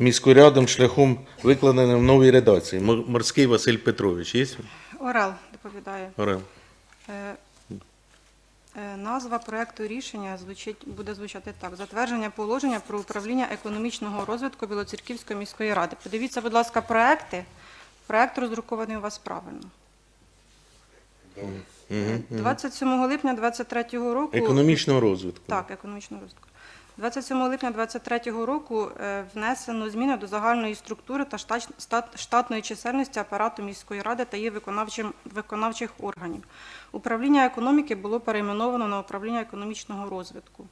міськорядом шляхом викладеним в новій редакції. Морський Василь Петрович. Є? Орел доповідає. Орел. Е, е, Назва проекту рішення звучить, буде звучати так: затвердження положення про управління економічного розвитку Білоцерківської міської ради. Подивіться, будь ласка, проекти. Проект роздрукований у вас правильно. Е, 27 липня 2023 року Економічного розвитку. так, економічного розвитку. 27 липня 2023 року е, внесено зміни до загальної структури та штатної чисельності апарату міської ради та її виконавчих органів. Управління економіки було перейменовано на управління економічного розвитку.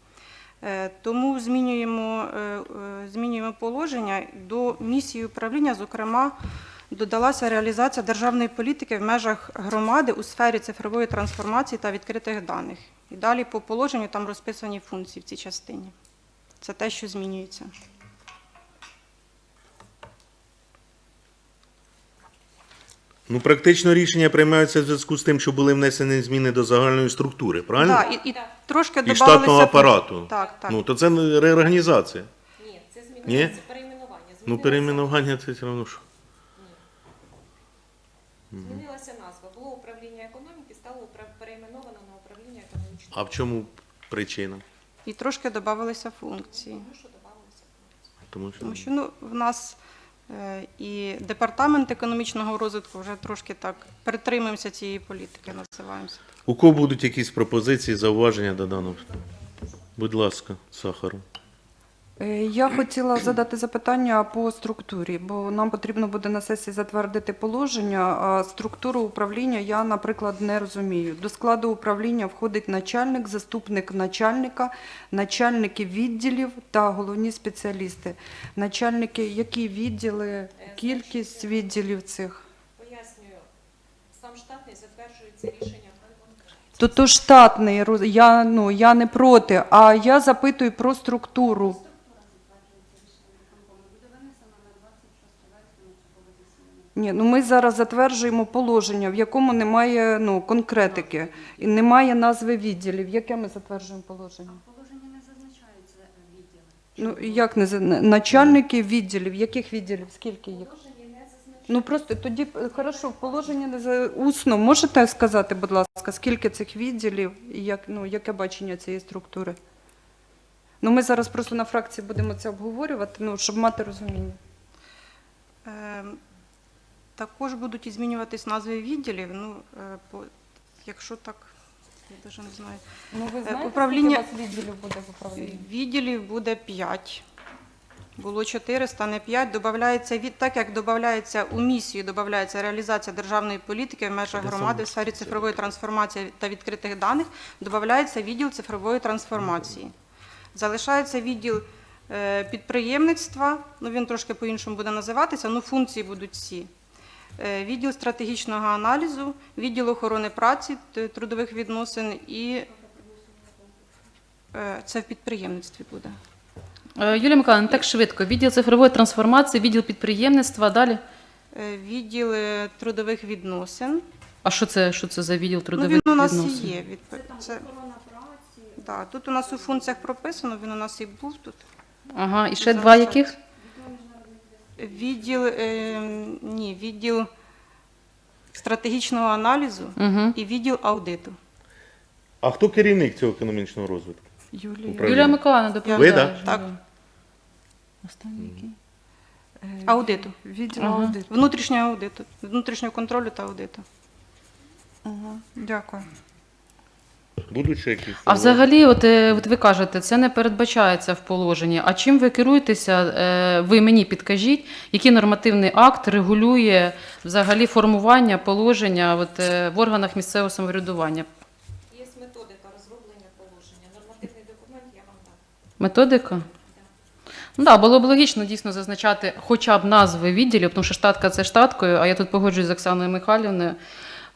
Е, Тому змінюємо, е, змінюємо положення до місії управління, зокрема, додалася реалізація державної політики в межах громади у сфері цифрової трансформації та відкритих даних. І далі по положенню там розписані функції в цій частині. Це те, що змінюється. Ну, практично рішення приймаються в зв'язку з тим, що були внесені зміни до загальної структури, правильно? Так, і, і трошки І штатного апарату. Так, так. Ну, то це реорганізація. Ні, це Ні? це перейменування. Ну, Змінилося- перейменування це все одно що. Змінилася назва. Було управління економіки, стало упра- перейменовано на управління економічного. А в чому причина? І трошки додавалися функції. Тому що. Тому що, ну, в нас е, і департамент економічного розвитку вже трошки так притримуємося цієї політики, називаємося. у кого будуть якісь пропозиції, зауваження до даного? Будь ласка, Сахару. Е, Я хотіла задати запитання по структурі, бо нам потрібно буде на сесії затвердити положення. А структуру управління я, наприклад, не розумію. До складу управління входить начальник, заступник начальника, начальники відділів та головні спеціалісти. Начальники, які відділи, кількість відділів цих? Пояснюю, сам штатний затверджується рішенням. То то штатний, я, ну, я не проти, а я запитую про структуру. Ні, ну ми зараз затверджуємо положення, в якому немає ну, конкретики і немає назви відділів. Яке ми затверджуємо положення? Положення не зазначаються відділи. Ну як не за- начальники відділів? Яких відділів? Скільки їх? Ну просто тоді е, хорошо, в положенні не за усно. Можете сказати, будь ласка, скільки цих відділів і як ну яке бачення цієї структури? Ну ми зараз просто на фракції будемо це обговорювати, ну щоб мати розуміння. Е, Також будуть і змінюватись назви відділів. Ну, е, по, якщо так, я навіть не знаю. Ну ви знаєте, управління- скільки у відділів буде в управлінні? Відділів буде 5. Було 4, стане 5. Добавляється від так, як додається у місію, додається реалізація державної політики в межах громади в сфері цифрової трансформації та відкритих даних. Додається відділ цифрової трансформації. Залишається відділ е, підприємництва. Ну він трошки по-іншому буде називатися. Ну функції будуть всі. Е, Відділ стратегічного аналізу, відділ охорони праці, трудових відносин і е, це в підприємництві буде. Е, Юлія Миколаївна, не так швидко. Відділ цифрової трансформації, відділ підприємництва, далі. Відділ трудових відносин. А що це, що це за відділ Ну, трудових він у нас відносин? і є. Відп... Це... Да, тут у нас у функціях прописано, він у нас і був тут. Ага, і ще два яких? Відділ, е, ні, відділ стратегічного аналізу Угу. і відділ аудиту. А хто керівник цього економічного розвитку? Юлія. Управління. Юлія Миколаївна доповідає. Ви, да? Так. Останній який? Аудиту. Відділ Ага. аудиту. Внутрішнього аудиту. Внутрішнього контролю та аудиту. Ага, Дякую. Будуть ще якісь? А взагалі, от, е, от ви кажете, це не передбачається в положенні. А чим ви керуєтеся? Е, Ви мені підкажіть, який нормативний акт регулює взагалі формування положення от, е, в органах місцевого самоврядування? Є методика розроблення положення. Нормативний документ я вам дам. Методика? Ну да, було б логічно дійсно зазначати хоча б назви відділів, тому що штатка це штаткою, а я тут погоджуюсь з Оксаною Михайлівною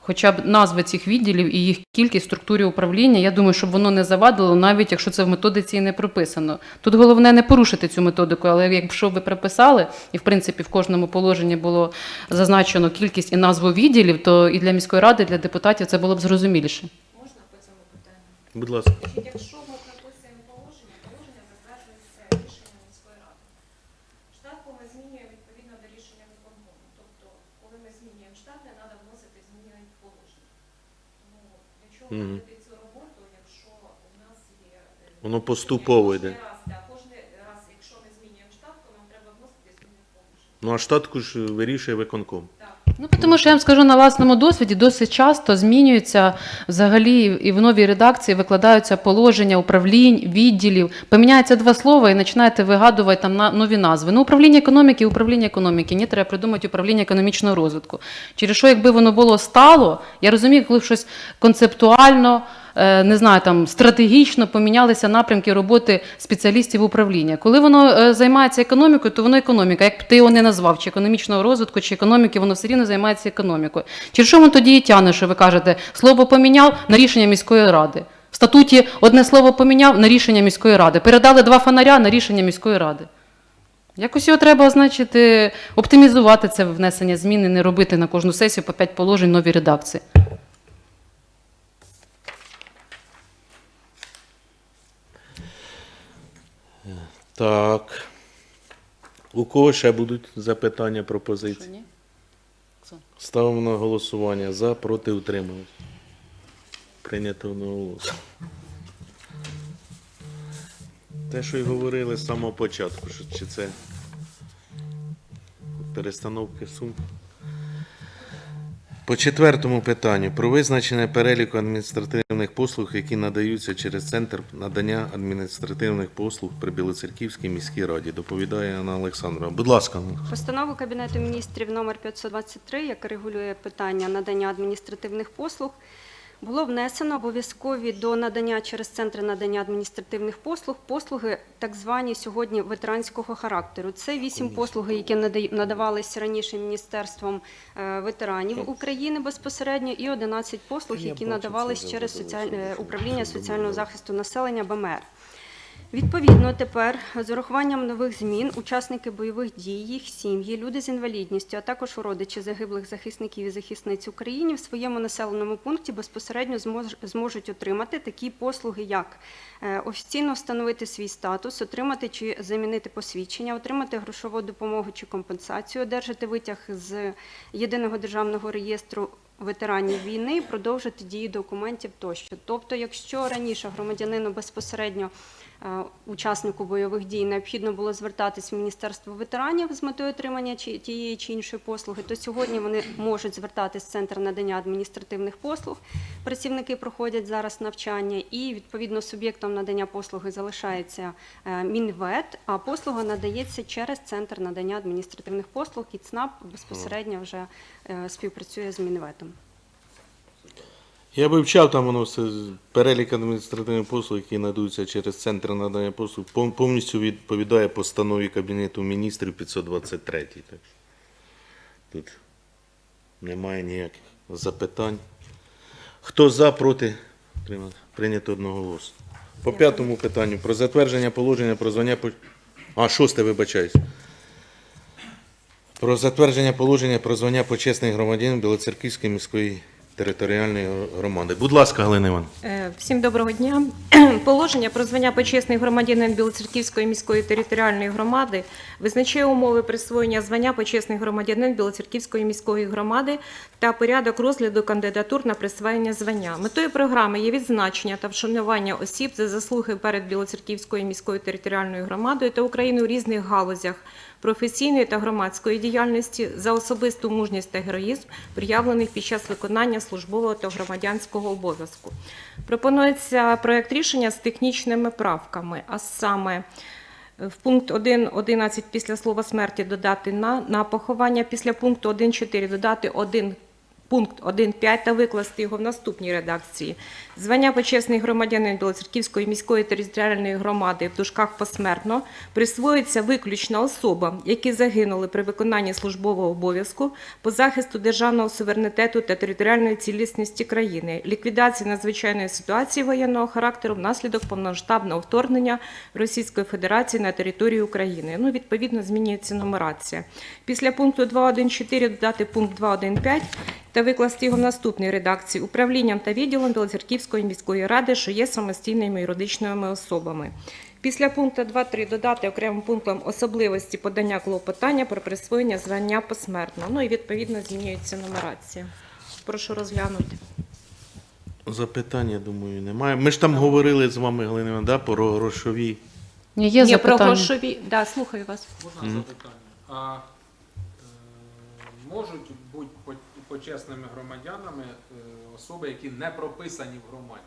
хоча б назви цих відділів і їх кількість в структурі управління, я думаю, щоб воно не завадило, навіть якщо це в методиці і не прописано. Тут головне не порушити цю методику, але якщо ви прописали, і в принципі в кожному положенні було зазначено кількість і назву відділів, то і для міської ради, і для депутатів це було б зрозуміліше. Можна по цьому питанню? Будь ласка. Якщо ми прописуємо положення, положення затверджується рішенням міської ради. Штат змінює відповідно до рішення виконкому. Тобто, коли ми змінюємо штат, не треба було чого Мгм. робити цю роботу, якщо у нас є... е, Воно поступово кожен йде. раз, да, Кожен раз, якщо ми змінюємо штатку, нам треба вносити зміни в положення. Ну а штатку ж вирішує виконком. Ну, тому що я вам скажу на власному досвіді, досить часто змінюються взагалі і в новій редакції викладаються положення управлінь, відділів. Поміняється два слова і починаєте вигадувати там нові назви. Ну, управління економіки, управління економіки. Ні, треба придумати управління економічного розвитку. Через що, якби воно було стало, я розумію, коли щось концептуально. Е, Не знаю, там стратегічно помінялися напрямки роботи спеціалістів управління. Коли воно е, займається економікою, то воно економіка. Як б ти його не назвав, чи економічного розвитку, чи економіки, воно все рівно займається економікою. Через що воно тоді і тягне, що ви кажете, слово поміняв на рішення міської ради. В статуті одне слово поміняв на рішення міської ради. Передали два фонаря на рішення міської ради. Якось його треба, значить, е, оптимізувати це внесення змін і не робити на кожну сесію по п'ять положень нові редакції. Так. У кого ще будуть запитання, пропозиції? Ставимо на голосування за, проти, утримались. Прийнято одноголосно. Те, що й говорили з самого початку, що чи це перестановки сум. По четвертому питанню про визначення переліку адміністративних послуг, які надаються через центр надання адміністративних послуг при Білоцерківській міській раді. Доповідає Анна Олександрова. Будь ласка, Постанову Кабінету міністрів номер 523, яка регулює питання надання адміністративних послуг, було внесено обов'язкові до надання через центри надання адміністративних послуг послуги, так звані сьогодні ветеранського характеру. Це вісім послуг, які надавалися раніше Міністерством е, ветеранів України безпосередньо, і 11 послуг, які надавались через е, управління соціального захисту населення БМР. Відповідно, тепер з урахуванням нових змін учасники бойових дій, їх сім'ї, люди з інвалідністю, а також родичі загиблих захисників і захисниць України в своєму населеному пункті безпосередньо змож- зможуть отримати такі послуги, як е, офіційно встановити свій статус, отримати чи замінити посвідчення, отримати грошову допомогу чи компенсацію, одержати витяг з єдиного державного реєстру ветеранів війни, продовжити дію документів тощо. Тобто, якщо раніше громадянину безпосередньо учаснику бойових дій необхідно було звертатись в Міністерство ветеранів з метою отримання тієї чи іншої послуги, то сьогодні вони можуть звертатись в центр надання адміністративних послуг. Працівники проходять зараз навчання, і відповідно суб'єктом надання послуги залишається е, Мінвет, а послуга надається через центр надання адміністративних послуг, і ЦНАП безпосередньо вже е, співпрацює з Мінветом. Я вивчав там воно все перелік адміністративних послуг, які надаються через центр надання послуг, повністю відповідає постанові Кабінету міністрів 523. Так тут немає ніяких запитань. Хто за, проти? Прийнято одноголосно. По п'ятому питанню про затвердження положення про звання по. А, шосте, вибачаюсь. Про затвердження положення про звання почесних громадян Білоцерківської міської територіальної громади. Будь ласка, Галина Іван. Е, Всім доброго дня. Положення про звання почесний громадянин Білоцерківської міської територіальної громади визначає умови присвоєння звання почесний громадянин Білоцерківської міської громади та порядок розгляду кандидатур на присвоєння звання. Метою програми є відзначення та вшанування осіб за заслуги перед Білоцерківською міською територіальною громадою та Україною у різних галузях професійної та громадської діяльності за особисту мужність та героїзм, проявлених під час виконання службового та громадянського обов'язку. Пропонується проект рішення з технічними правками, а саме е, в пункт 1.11 після слова смерті додати на, на поховання, після пункту 1.4 додати 1 пункт 1.5 та викласти його в наступній редакції. Звання почесний громадянин Білоцерківської міської територіальної громади в дужках посмертно присвоюється виключно особам, які загинули при виконанні службового обов'язку по захисту державного суверенітету та територіальної цілісності країни, ліквідації надзвичайної ситуації воєнного характеру внаслідок повномасштабного вторгнення Російської Федерації на територію України. Ну, відповідно, змінюється нумерація. Після пункту 2.1.4 додати пункт 2.1.5 та викласти його в наступній редакції управлінням та відділом Білоцерківської міської ради, що є самостійними юридичними особами. Після пункту 2.3 додати окремим пунктом особливості подання клопотання про присвоєння звання посмертно. Ну і відповідно змінюється нумерація. Прошу розглянути. Запитання, думаю, немає. Ми ж там говорили з вами, Галина Івановна, да, про грошові. Ні, є Ні, про запитання. грошові. Да, слухаю вас. Можна запитання? А е, можуть бути по- почесними громадянами е, особи, які не прописані в громаді?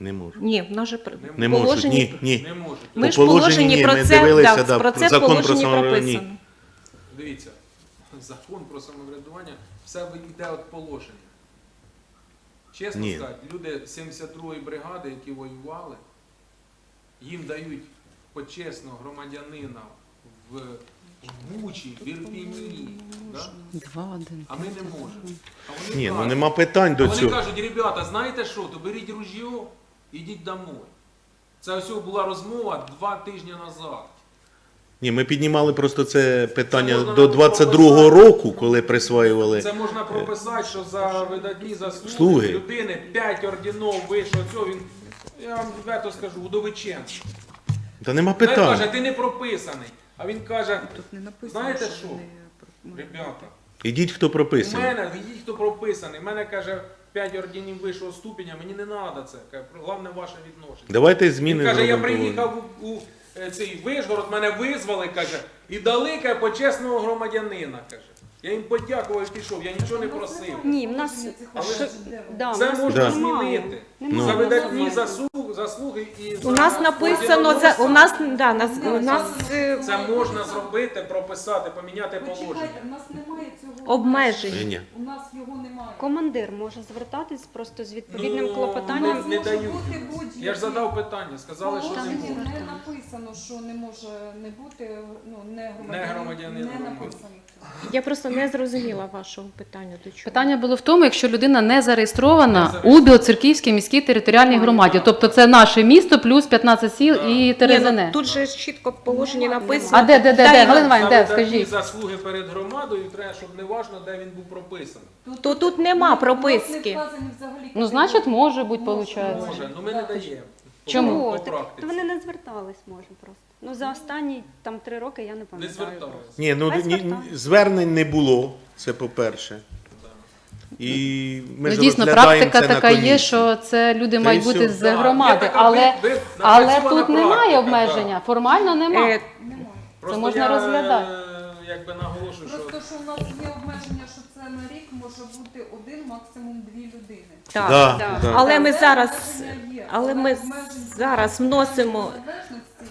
Не можу. Ні, в нас же при- Не можуть. положенні- Ні, ні. Не можуть. Ми ж положенні положенні ні, про ми це, дивилися, да, да, про це закон про самоврядування. прописано. Дивіться, закон про самоврядування все йде від положення. Чесно Ні. сказати, люди 72-ї бригади, які воювали, їм дають почесного громадянина в в Бучі, в Ірпіні. Да? Два, один. А ми не можемо. А вони Ні, ну кажуть, нема питань до вони цього. кажуть, ребята, знаєте що, то беріть ружьо, ідіть домой. Це ось була розмова два тижні назад. Ні, ми піднімали просто це питання можна до навіть 22-го прописати. року, коли присваювали. Це можна прописати, що за видатні заслуги Слуги. людини 5 орденов вийшло цього, він, я вам відверто скажу, удовичен. Та нема Він каже, питань. ти не прописаний. А він каже, Тут не написано, знаєте що що, вони- ребята, Ідіть, хто у прописаний. мене, ідіть, хто прописаний. У мене, каже, 5 орденів вищого ступеня, мені не треба це. Каже, Головне ваше відношення. Давайте Він каже, я зробимо. приїхав у, у е, цей Вишгород, мене визвали, каже, і дали каже, почесного громадянина. каже. Я їм подякував і пішов, я нічого не просив. Ні, в нас Але ж- да, в Це нас можна немає. змінити. Немає. За Ну. видатні заслуги, заслуги і У нас написано за у нас да нас у нас е, це можна зробити, прописати, поміняти положення. Почекайте, у нас немає цього обмежень. Ні, ні. У нас його. Командир може звертатись просто з відповідним Ну, клопотанням. не може дають. бути будь-які. Я ж задав питання, сказали, що не Положення не написано, що не може не бути ну, не Не громадянин. громадянин Не написано. Я просто не зрозуміла вашого питання до чого. Питання було в тому, якщо людина не зареєстрована у Білоцерківській міській територіальній громаді, тобто це наше місто плюс 15 сіл і Ні, Терезине. ну, тут же ж чітко в положенні написано. А де, де, де, де? Галина Іванівна, де? За видатні Скажіть. заслуги перед громадою треба, щоб не важно, де він був прописаний. То тут нема У прописки. Ну, значить, може бути, виходить. Може, ну ми не даємо. Чому? По практиці. то вони не звертались, може просто. Ну за останні там три роки я не Не пам'ятаю. зверталися. Ні, ну ні, звернень не було, це по-перше. І ми Ну, ж дійсно, розглядаємо практика це на така є, комісії. що це люди Та мають й бути з Да, є громади, така але, ви- ви- але напрацьована тут немає практика, обмеження. Формально немає. Е, Просто можна я, розглядати. е, Якби наголошую, що Просто що у нас є обмеження, що це на рік може бути один, максимум дві людини. так. Да, так. да. Але ми зараз Обмеження є, але ми обмежень зараз вносимо незалежності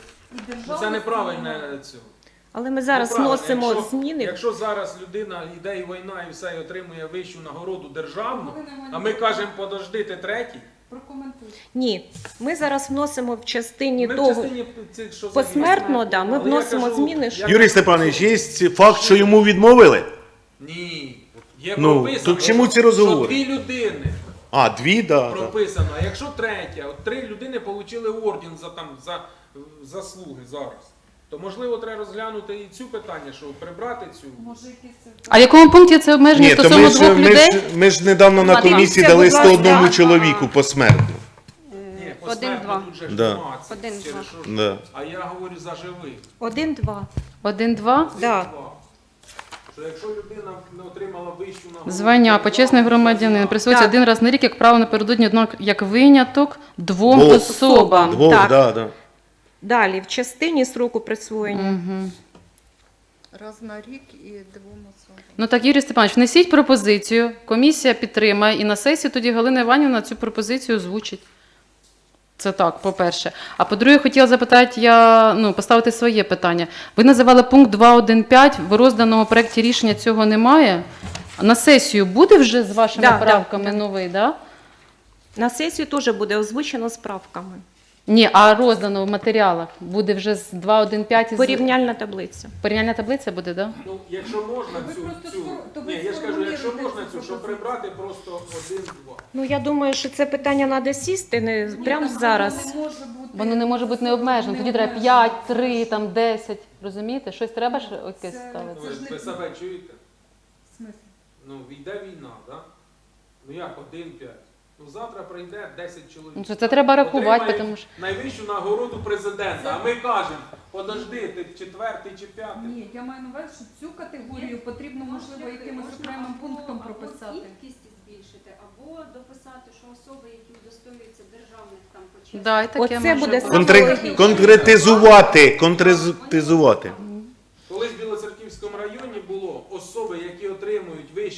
і це неправильне цього. Але ми зараз Неправильно. вносимо Якщо- зміни. Якщо зараз людина йде і війна і все і отримує вищу нагороду державну, а ми кажемо, подождите третій. Прокоментуйте. Ні, ми зараз вносимо в частині Ми в частині цих, що посмертно, да, ми Але я вносимо кажу, зміни. що- я- Юрій Степанович, є факт, що йому відмовили? Ні. Є Ну, прописано, то чому ці що дві людини А, дві, да. да. прописано. А якщо третя, от три людини отримали орден за там за заслуги зараз. То можливо треба розглянути і цю питання, що прибрати цю. А в якому пункті це обмеження Ні, то стосовно ми ж, двох ми, людей? ж, ми ж недавно на комісії будь дали ласка, 101 чоловіку посмертно. Ні, Один-два. посмертно тут же ж Да. нема, це Один-два. що ж. Да. А я говорю за живих. Один-два. Один-два. Да. Два. Що якщо людина не отримала вищу нагороду, Звання почесний громадянин присвоюється Так. один раз на рік, як право напередодні, однак як виняток двом Двох. особам. Двох, Так. да, да. Далі в частині сроку присвоєння. Угу. Раз на рік і двом особам. Ну так, Юрій Степанович, внесіть пропозицію, комісія підтримає, і на сесії тоді Галина Іванівна цю пропозицію озвучить. Це так, по-перше. А по-друге, хотіла запитати, я ну, поставити своє питання. Ви називали пункт 2.1.5, в розданому проєкті рішення цього немає. На сесію буде вже з вашими Да, да, правками да. новий, да? На сесію теж буде озвучено з правками. Ні, а роздано в матеріалах буде вже з 2.1.5 із... Порівняльна таблиця. Порівняльна таблиця буде, так? Да? Ну, якщо можна Ви цю, просто цю сфор- то ви ні, я ж кажу, якщо сформулюєте можна цю цю, щоб пропозицію. прибрати просто один-два. Ну я думаю, що це питання треба сісти не прямо так зараз. воно не може бути- Воно не може бути необмежено. Тоді треба 5, 3, там 10. Розумієте? Щось треба ж якесь Це- ставити. Ну, ви, ж не- ви себе чуєте? В смислі? Ну, йде війна, так? Да? Ну як, один-п'ять. Ну завтра прийде 10 чоловік. Ну, це- це треба рахувати, тому що- найвищу нагороду президента. А ми кажемо, подожди, ти четвертий чи п'ятий. Ні, я маю на увазі, що цю категорію потрібно, можливо, якимось окремим пунктом прописати. Або кількість збільшити, або дописати, що особи, які удостоюються державних там почесних. Да, і таке Оце може буде бути. Контри... Конкретизувати, конкретизувати. Колись в Білоцерківському районі було особи, які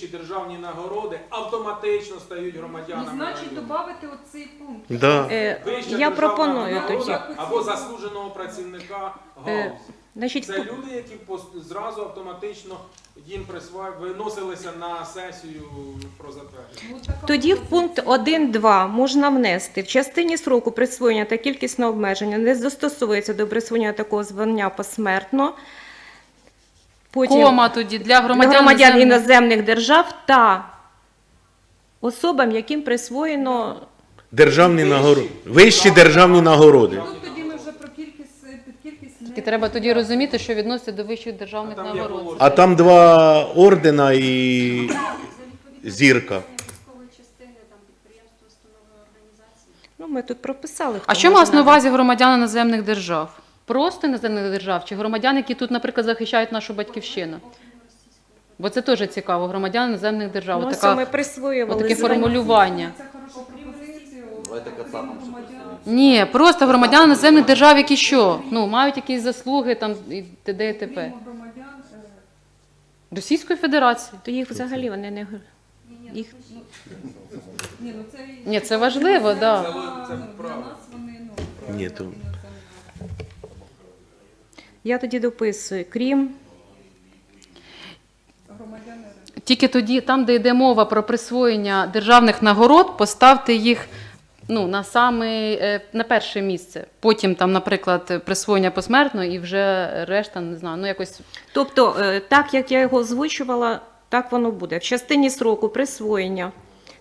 отримують державні нагороди, автоматично стають Ну, громадянами значить, району. додати оцей пункт. Да. Е, Вища Я державна пропоную нагорода тоді. або заслуженого працівника Е, галузі. Значить, Це люди, які пос- зразу автоматично їм присва... виносилися на сесію про затвердження. Ну, така Тоді в пункт 1.2 можна внести в частині сроку присвоєння та кількісне обмеження не застосовується до присвоєння такого звання посмертно. Потім Кома тоді для громадян, громадян іноземних. іноземних держав та особам, яким присвоєно Державні нагороди. Вищі державні нагороди. Тут тоді ми вже про кількість е, під кількість не Тільки треба тоді розуміти, що відноситься до вищих державних нагород. А там два ордена і Зірка. військової частини, там підприємства, установи, організації. ну ми тут прописали. А що може на увазі громадян іноземних держав? Просто іноземних держав чи громадян, які тут, наприклад, захищають нашу батьківщину? Бо це теж цікаво, громадян іноземних держав. Ну, ось Така- ми присвоювали звання. формулювання. Давайте кацапам ще. Ні, просто громадян іноземних держав, які що? Ну, мають якісь заслуги там і т.д. і т.п. Е, Російської Федерації. То їх взагалі вони не їх Ні, ну це Ні, це важливо, да. Це, це ну, для правда. нас вони ну Ні, то- іноземні. Я тоді дописую, крім. Тільки тоді, там, де йде мова про присвоєння державних нагород, поставте їх ну, на саме, е, на перше місце. Потім, там, наприклад, присвоєння посмертно і вже решта, не знаю, ну якось Тобто, е, так як я його озвучувала, так воно буде. В частині сроку присвоєння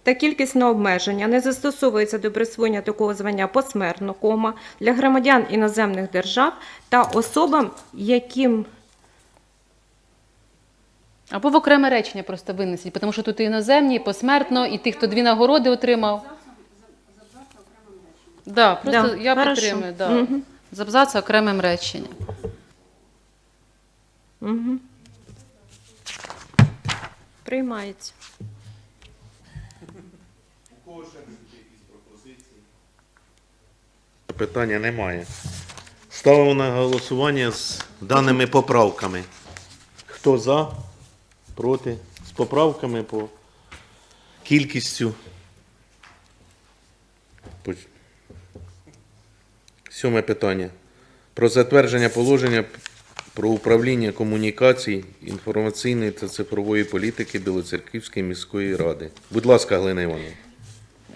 та кількісне обмеження не застосовується до присвоєння такого звання посмертно, кома, для громадян іноземних держав та особам, яким Або в окреме речення просто винесіть, тому що тут і іноземні, і посмертно, і тих, хто дві нагороди отримав. Да, просто Да, я хорошо. підтримую. Да. Мгм. З абзацу окремим реченням. угу. приймається. Питання немає. Ставимо на голосування з даними поправками. Хто за? Проти? З поправками по кількістю. Сьоме питання. Про затвердження положення про управління комунікацій, інформаційної та цифрової політики Білоцерківської міської ради. Будь ласка, Галина Івановна.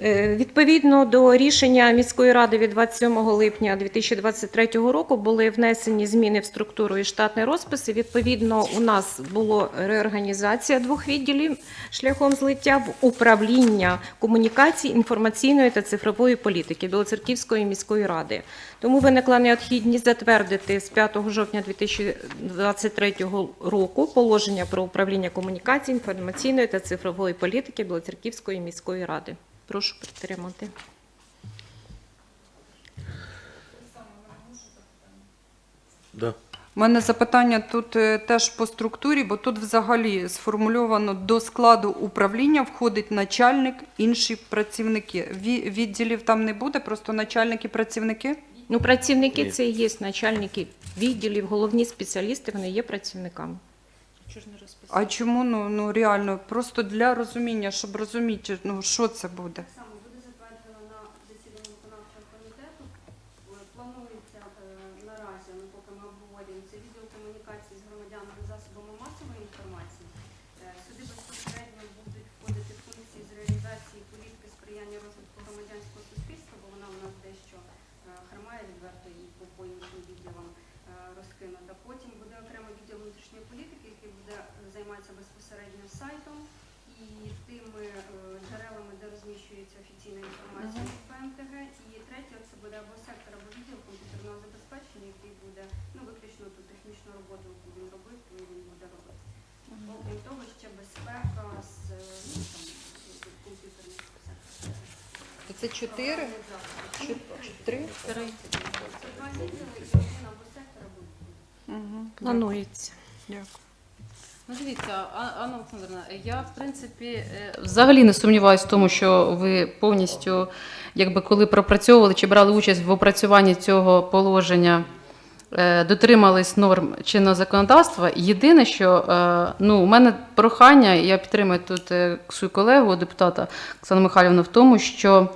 Е, Відповідно до рішення міської ради від 27 липня 2023 року були внесені зміни в структуру і штатний розпис. І Відповідно, у нас була реорганізація двох відділів шляхом злиття в управління комунікацій, інформаційної та цифрової політики Білоцерківської міської ради. Тому виникла необхідність затвердити з 5 жовтня 2023 року положення про управління комунікацій, інформаційної та цифрової політики Білоцерківської міської ради. Прошу підтримати. Да. У мене запитання тут е, теж по структурі, бо тут взагалі сформульовано до складу управління входить начальник, інші працівники. Ві- Відділів там не буде, просто начальники працівники. Ну, працівники Ні. це і є начальники відділів, головні спеціалісти, вони є працівниками. А чому ну, ну реально? Просто для розуміння, щоб розуміти, ну що це буде. Офіційна інформація від ПМТГ. І третє це буде або сектор, або відділ комп'ютерного забезпечення, який буде ну виключно ту технічну роботу, яку він робив, то він буде робити. Окрім того, ще безпека з ну, там, комп'ютерних секторів. Це чотири? Три? Планується. Дякую. Ну, дивіться, Анна Олександрівна, я в принципі е, взагалі не сумніваюся в тому, що ви повністю, якби коли пропрацьовували чи брали участь в опрацюванні цього положення, е, дотримались норм чинного законодавства. Єдине, що е, ну, у мене прохання, і я підтримую тут свою колегу, депутата Оксану Михайлівну, в тому, що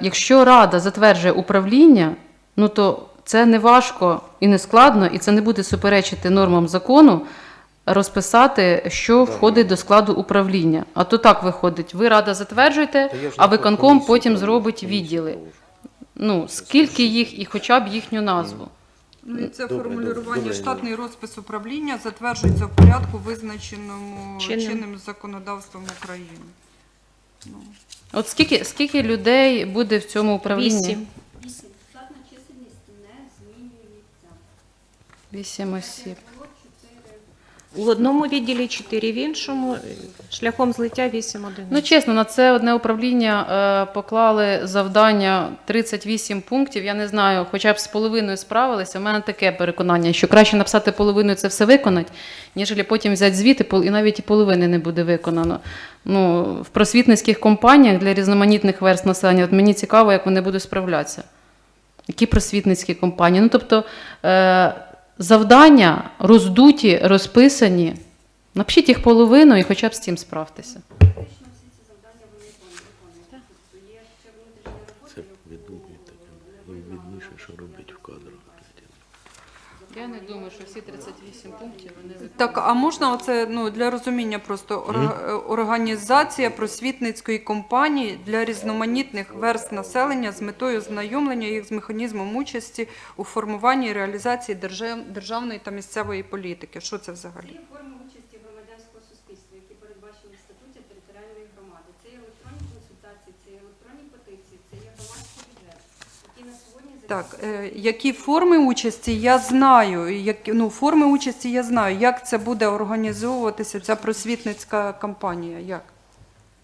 якщо Рада затверджує управління, ну то це не важко і не складно, і це не буде суперечити нормам закону розписати, що входить до складу управління. А то так виходить, ви рада затверджуєте, а виконком потім зробить відділи. Ну, скільки їх і хоча б їхню назву. Ну і це Добре, формулювання добре, штатний розпис управління затверджується в порядку, визначеному Чинним. чинним законодавством України. От скільки, скільки людей буде в цьому управлінні? Вісім. Штатна чисельність не змінюється. Вісім осіб. У одному відділі 4, в іншому шляхом злиття 8 одиниць. Ну, чесно, на це одне управління е, поклали завдання 38 пунктів. Я не знаю, хоча б з половиною справилися. У мене таке переконання, що краще написати половину і це все виконати, ніж потім взяти звіт і навіть і половини не буде виконано. Ну, в просвітницьких компаніях для різноманітних верст населення, от мені цікаво, як вони будуть справлятися. Які просвітницькі компанії? Ну, тобто, е, завдання роздуті, розписані. Напишіть їх половину і хоча б з цим справтеся. Я не думаю, що всі 38 пунктів вони Так, а можна оце ну для розуміння просто організація просвітницької компанії для різноманітних верст населення з метою знайомлення їх з механізмом участі у формуванні і реалізації держав- державної та місцевої політики. Що це взагалі? Форми участі громадянського суспільства, які передбачені в статуті територіальної громади. Це є електронні консультації, це є електронні петиції, це є громадський бюджет, які на сьогодні Так, е, які форми участі я знаю. Як, ну, форми участі я знаю. Як це буде організовуватися ця просвітницька кампанія? Як?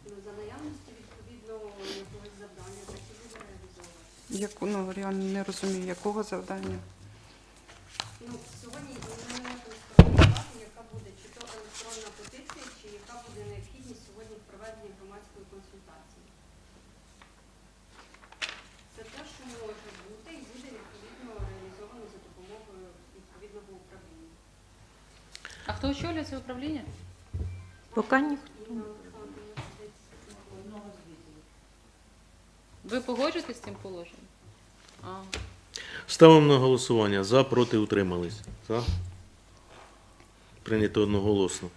Ну, за наявності відповідно якогось завдання, так і буде реалізовувати. Як, ну, реально не розумію, якого завдання. Ну, сьогодні ми не спрогнозувати, яка буде чи то електронна петиція, чи яка буде необхідність сьогодні в проведенні громадської консультації. Це те, що може бути і буде відповідно реалізовано за допомогою відповідного управління. А хто очолює це управління? Поки ніхто. Ви погоджуєтесь з цим положенням? А. Ставимо на голосування. За, проти, утримались. За. Прийнято одноголосно.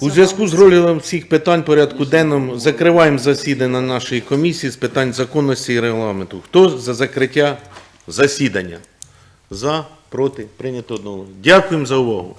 У зв'язку з розглядом всіх питань порядку денному закриваємо засідання нашої комісії з питань законності і регламенту. Хто за закриття засідання? За, проти, прийнято одноголосно. Дякуємо за увагу.